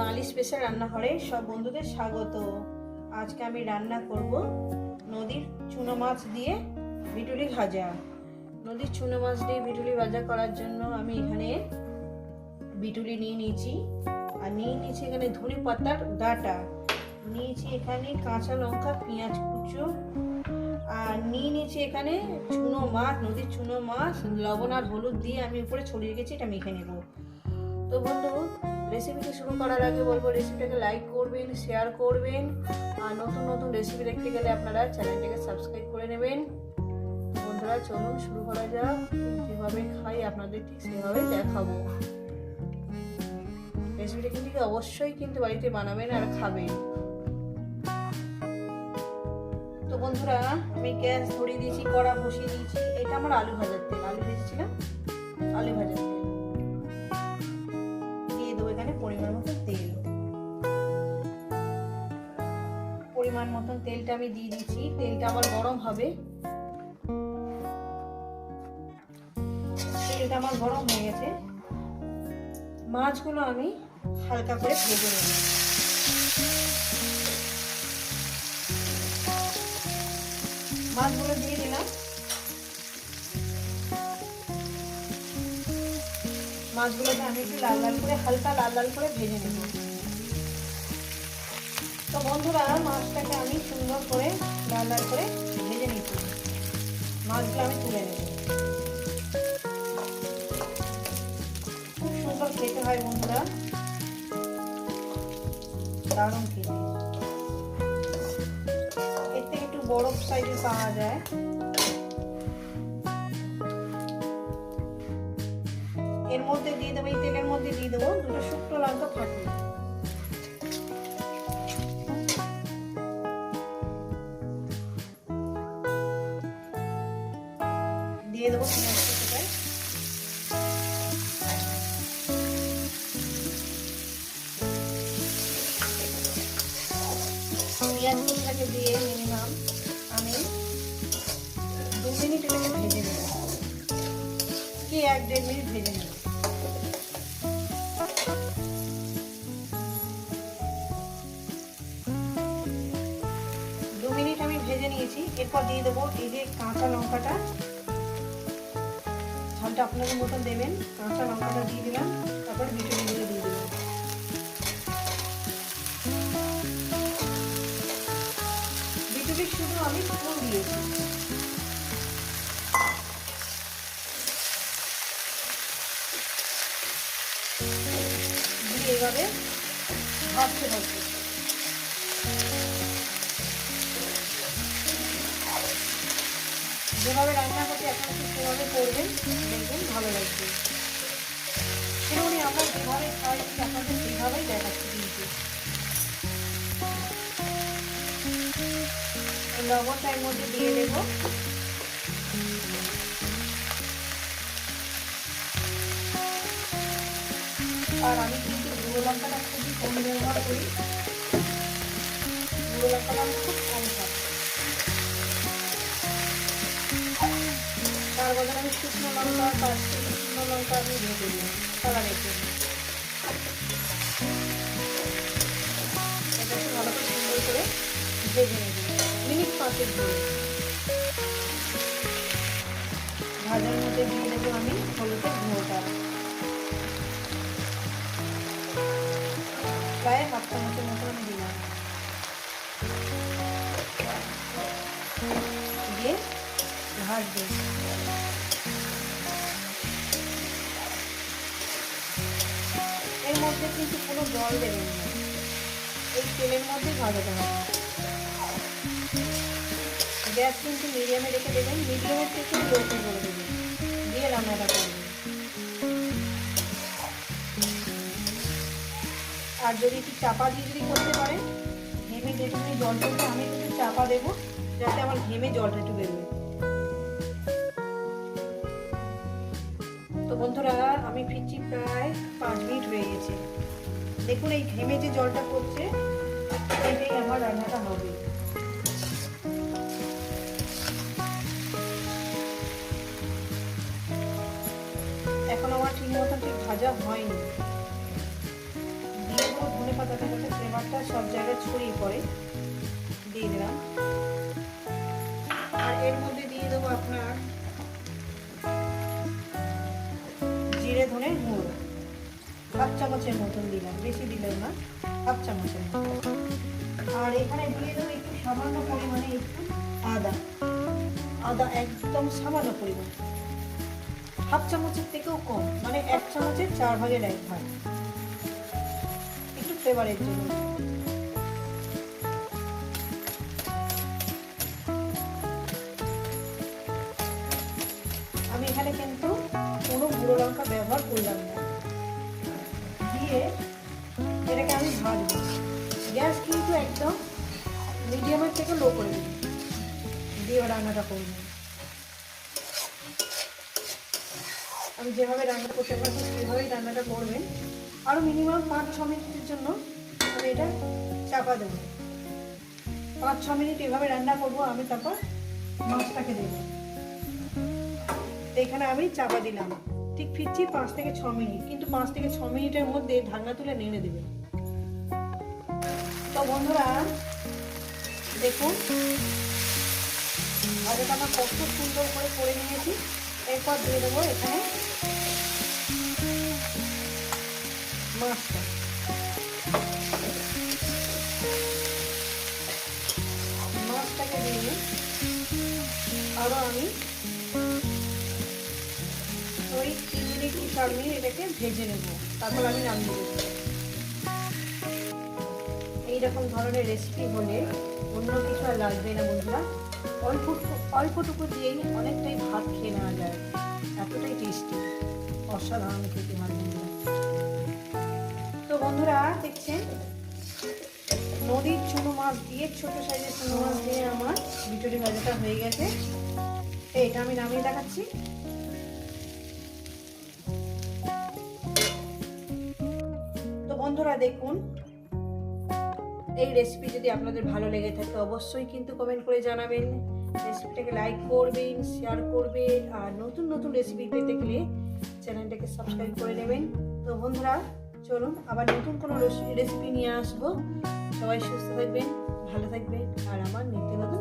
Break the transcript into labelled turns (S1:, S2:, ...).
S1: বাঙালি special রান্নাঘরে সব বন্ধুদের স্বাগত। আজকে আমি রান্না করব নদীর চুনো মাছ দিয়ে ভিটুলি ভাজা। নদীর চুনো মাছ দিয়ে বিটুলি ভাজা করার জন্য আমি এখানে বিটুলি নিয়ে নিয়েছি। আর নিয়ে নিয়েছি এখানে ধনে পাতার ডাটা। নিয়েছি এখানে কাঁচা লঙ্কা, পেঁয়াজ কুচো। আর নিয়ে নিয়েছি এখানে চুনো মাছ, নদীর চুনো মাছ, লবণ আর হলুদ দিয়ে আমি উপরে ছড়িয়ে রেখেছি, এটা মেখে নেব। তো বন্ধু রেসিপিটি শুরু করার আগে বলব রেসিপিটাকে লাইক করবেন শেয়ার করবেন। আর নতুন নতুন রেসিপি দেখতে গেলে আপনারা চ্যানেলটাকে সাবস্ক্রাইব করে নেবেন। বন্ধুরা, চলুন শুরু করা যাক। কীভাবে খাই, আপনাদের ঠিক সেভাবে দেখাবো। রেসিপিটা কিন্তু অবশ্যই কিন্তু বাড়িতে বানাবেন আর খাবেন। তো বন্ধুরা, আমি গ্যাস ধরিয়ে দিয়েছি, কড়া বসিয়ে দিয়েছি। এটা আমার আলু ভাজার তেল। আলু ভেজেছিলাম? আলু ভাজার তেল। তেলটা আমি দিয়ে দিচ্ছি, তেলটা আবার গরম হবে। তেলটা আমার গরম হয়ে গেছে। মাছগুলো আমি হালকা করে ভেজে নেব। মাছগুলো দিয়ে দিলাম। মাছগুলোকে আমি একটু লাল লাল করে, হালকা লাল লাল করে ভেজে নেব। তো বন্ধুরা, মাছটাকে আমি সুন্দর করে লাল করে ভেজে নিচ্ছি। মাছগুলো আমি তুলে নেব। খুব সুন্দর খেতে হয় বন্ধুরা। দারুণ খেতে। এর থেকে একটু বড় সাইজে পাওয়া যায়। এর মধ্যে দিয়ে দেবো, এই তেলের মধ্যে দিয়ে দেবো দুটো শুকনো লঙ্কা ফাটিয়ে দিয়ে দেবো দিয়ে আমি দু মিনিট কি এক দেড় মিনিট ভেজে নেব? দু মিনিট আমি ভেজে নিয়েছি। এরপর দিয়ে দেবো এই যে কাঁচা লঙ্কাটা। ঝালটা আপনাদের মতন দেবেন। কাঁচা লঙ্কাটা দিয়ে দিলাম, তারপর বিটুলিগুলো দিয়ে দিলাম। বিটুলি শুধু আমি ফুল দিয়েছি। দিয়ে এভাবে থাকবে যেভাবে রান্না করতে আপনারা ঠিক সেভাবে করবেন, দেখবেন ভালো লাগবে। সেরকমই আমরা যেভাবে খাই আপনাদের সেভাবেই দেখাচ্ছি কিন্তু। লবণটা এর মধ্যে দিয়ে দেবো। আর আমি কিন্তু গুঁড়ো লঙ্কাটা খুবই কম ব্যবহার করি। গুঁড়ো লঙ্কাটা আমি খুব শুকনো লঙ্কা পাঁচটি শুকনো লঙ্কা আমি দিয়ে দিই কালারের জন্য এটা একটু ভালো করে সুন্দর করে ভেজে নেব মিনিট পাঁচেক ধরে ভাজার মধ্যে দিয়ে দেবো আমি হলুদের গুঁড়োটা। প্রায় হাফ চামচের মতো আমি দিলাম দিয়ে ভাজবে। কিন্তু কোনো জল দেবেন না। এই তেলের মধ্যে ভাজাতে হবে গ্যাস কিন্তু মিডিয়ামে রেখে দেবেন। মিডিয়ামের থেকে লোতে করে দেবেন। দিয়ে রান্নাটা করবেন। আর যদি একটু চাপা দিয়ে যদি করতে পারেন, ঘেমে যেটুকুনি জল উঠে আমি একটু চাপা দেবো, যাতে আমার ঘেমে জলটা একটু বেরোয়। তো বন্ধুরা, আমি ফিরছি প্রায় পাঁচ মিনিট হয়ে গেছে। দেখুন, এই ঘেমে যে জলটা পড়ছে এটাই আমার রান্নাটা হবে। এখন আমার ঠিক মতন ঠিক ভাজা হয়নি। দিয়ে দেবো ধনে যাতে যাতে ফ্লেভারটা সব জায়গায় ছড়িয়ে পড়ে। দিয়ে দিলাম। আর এর মধ্যে দিয়ে দেবো আপনার হাফ চামচের মতন দিলাম, বেশি দিলাম না, হাফ চামচের মতন। আর এখানে দিয়ে দেবো একটু সামান্য পরিমাণে একটু আদা। আদা একদম সামান্য পরিমাণ। হাফ চামচের থেকেও কম মানে এক চামচের চার ভাগের এক ভাগ। একটু ফ্লেভারের জন্য। দিয়ে এটাকে আমি ভাজবো। গ্যাস কিন্তু একদম মিডিয়ামের থেকে লো করে দিই দিয়ে রান্নাটা করব আমি যেভাবে রান্না করতে পারছি সেভাবেই রান্নাটা করবেন। আরও মিনিমাম পাঁচ, ছ মিনিটের জন্য আমি এটা চাপা দেবো। পাঁচ, ছ মিনিট এভাবে রান্না করব, আমি তারপর মাছটাকে দেবো। এখানে আমি চাপা দিলাম। ঠিক ফিরছি পাঁচ থেকে ছ মিনিট। কিন্তু পাঁচ থেকে ছ মিনিটের মধ্যে ঢাকনা তুলে নেড়ে দেবে। তো বন্ধুরা, দেখুন। ভাজাটা আমার কত সুন্দর করে করে নিয়েছি। এরপর দিয়ে দেবো এখানে মাছটা। মাছটাকে দিয়ে আরও আমি ওই তিন মিনিট কি চার এটাকে ভেজে নেব। তারপর আমি নামিয়ে দেবো এইরকম ধরনের রেসিপি হলে অন্য কিছু আর লাগবে না বন্ধুরা। অল্প অল্পটুকু দিয়েই অনেকটাই ভাত খেয়ে নেওয়া যায়। এতটাই টেস্টি অসাধারণ খেতে হয় তো বন্ধুরা, দেখছেন? নদীর চুনো মাছ দিয়ে, ছোট সাইজের চুনো মাছ দিয়ে আমার বিচুরি ভাজাটা হয়ে গেছে। এটা আমি নামিয়ে দেখাচ্ছি। বন্ধুরা দেখুন, এই রেসিপি যদি আপনাদের ভালো লেগে থাকে, অবশ্যই কিন্তু কমেন্ট করে জানাবেন। রেসিপিটাকে লাইক করবেন শেয়ার করবেন, আর নতুন নতুন রেসিপি পেতে গেলে চ্যানেলটাকে সাবস্ক্রাইব করে নেবেন। তো বন্ধুরা, চলুন, আবার নতুন কোনো রেসিপি নিয়ে আসব। সবাই সুস্থ থাকবেন, ভালো থাকবেন, আর আমার নিত্য নতুন